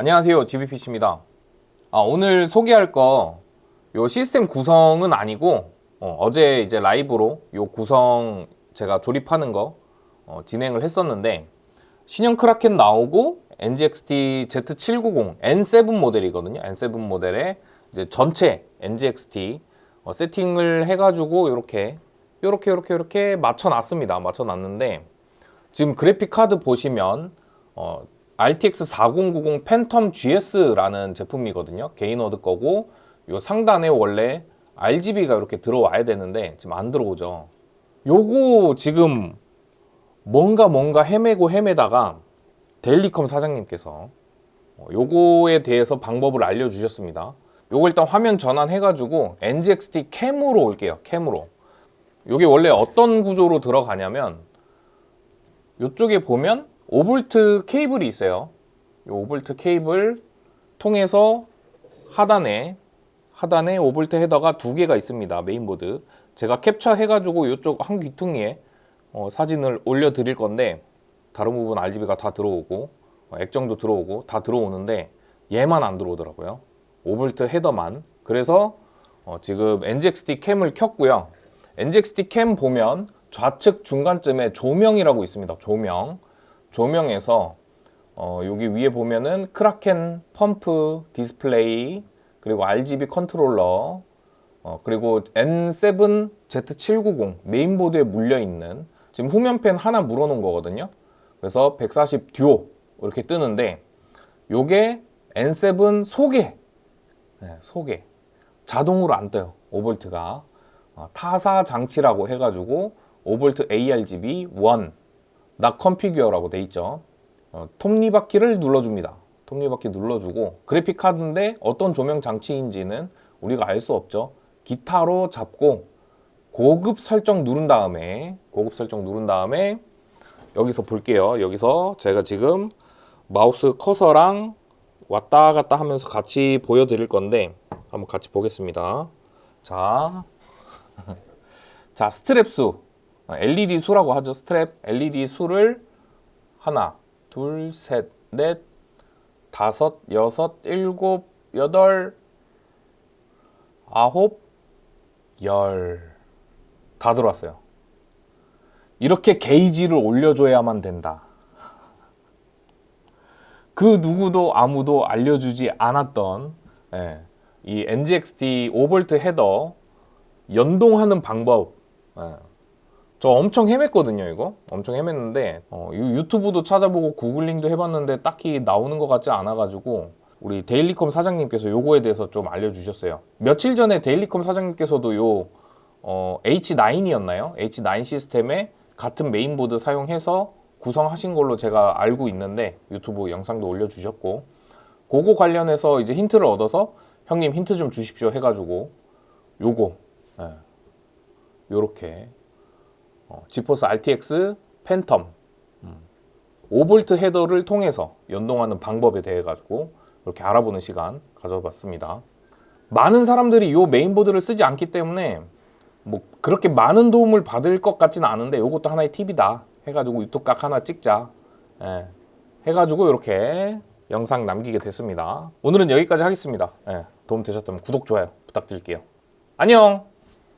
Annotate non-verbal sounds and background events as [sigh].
안녕하세요. GBPC입니다. 아, 오늘 소개할 거, 요 시스템 구성은 아니고, 어, 제 이제 라이브로 요 구성 제가 조립하는 거 어, 진행을 했었는데, 신형 크라켄 나오고, NGXT Z790 N7 모델이거든요. N7 모델에 이제 전체 NGXT 어, 세팅을 해가지고, 요렇게, 요렇게, 요렇게, 요렇게 맞춰놨습니다. 맞춰놨는데, 지금 그래픽 카드 보시면, 어, RTX 4090 팬텀 GS라는 제품이거든요. 개인워드 거고 요 상단에 원래 RGB가 이렇게 들어와야 되는데 지금 안 들어오죠. 요거 지금 뭔가 뭔가 헤매고 헤매다가 데일리컴 사장님께서 어, 요거에 대해서 방법을 알려주셨습니다. 요거 일단 화면 전환해가지고 NGXT 캠으로 올게요. 캠으로. 요게 원래 어떤 구조로 들어가냐면 요쪽에 보면 5V 케이블이 있어요. 이 5V 케이블 통해서 하단에 하단에 5V 헤더가 두 개가 있습니다. 메인보드. 제가 캡처해 가지고 이쪽 한 귀퉁이에 어, 사진을 올려 드릴 건데 다른 부분 RGB가 다 들어오고 어, 액정도 들어오고 다 들어오는데 얘만 안 들어오더라고요. 5V 헤더만. 그래서 어, 지금 NGXT 캠을 켰고요. NGXT 캠 보면 좌측 중간쯤에 조명이라고 있습니다. 조명. 조명에서 어, 여기 위에 보면은 크라켄 펌프 디스플레이 그리고 RGB 컨트롤러 어, 그리고 N7 Z790 메인보드에 물려 있는 지금 후면팬 하나 물어놓은 거거든요. 그래서 140 듀오 이렇게 뜨는데 요게 N7 소개. 네, 소개. 자동으로 안 떠요 5V가. 어, 타사 장치라고 해가지고 5V ARGB 1 나 컨피규어라고 돼 있죠. 어, 톱니바퀴를 눌러줍니다. 톱니바퀴 눌러주고 그래픽 카드인데 어떤 조명 장치인지는 우리가 알 수 없죠. 기타로 잡고 고급 설정 누른 다음에 고급 설정 누른 다음에 여기서 볼게요. 여기서 제가 지금 마우스 커서랑 왔다 갔다 하면서 같이 보여드릴 건데 한번 같이 보겠습니다. 자, [laughs] 자 스트랩 수 LED 수라고 하죠. 스트랩 LED 수를 하나, 둘, 셋, 넷, 다섯, 여섯, 일곱, 여덟, 아홉, 열. 다 들어왔어요. 이렇게 게이지를 올려줘야만 된다. [laughs] 그 누구도 아무도 알려주지 않았던 예, 이 NGXT 5V 헤더 연동하는 방법 예, 저 엄청 헤맸거든요, 이거. 엄청 헤맸는데, 어, 유- 유튜브도 찾아보고 구글링도 해봤는데 딱히 나오는 것 같지 않아가지고, 우리 데일리컴 사장님께서 요거에 대해서 좀 알려주셨어요. 며칠 전에 데일리컴 사장님께서도 요, 어, H9이었나요? H9 시스템에 같은 메인보드 사용해서 구성하신 걸로 제가 알고 있는데, 유튜브 영상도 올려주셨고, 그거 관련해서 이제 힌트를 얻어서, 형님 힌트 좀 주십시오 해가지고, 요거, 예. 요렇게 어, 지포스 RTX 팬텀 5V 헤더를 통해서 연동하는 방법에 대해 가지고 이렇게 알아보는 시간 가져봤습니다. 많은 사람들이 이 메인보드를 쓰지 않기 때문에 뭐 그렇게 많은 도움을 받을 것 같지는 않은데 이것도 하나의 팁이다 해가지고 유튜브 각 하나 찍자 예, 해가지고 이렇게 영상 남기게 됐습니다. 오늘은 여기까지 하겠습니다. 예, 도움 되셨다면 구독 좋아요 부탁드릴게요. 안녕.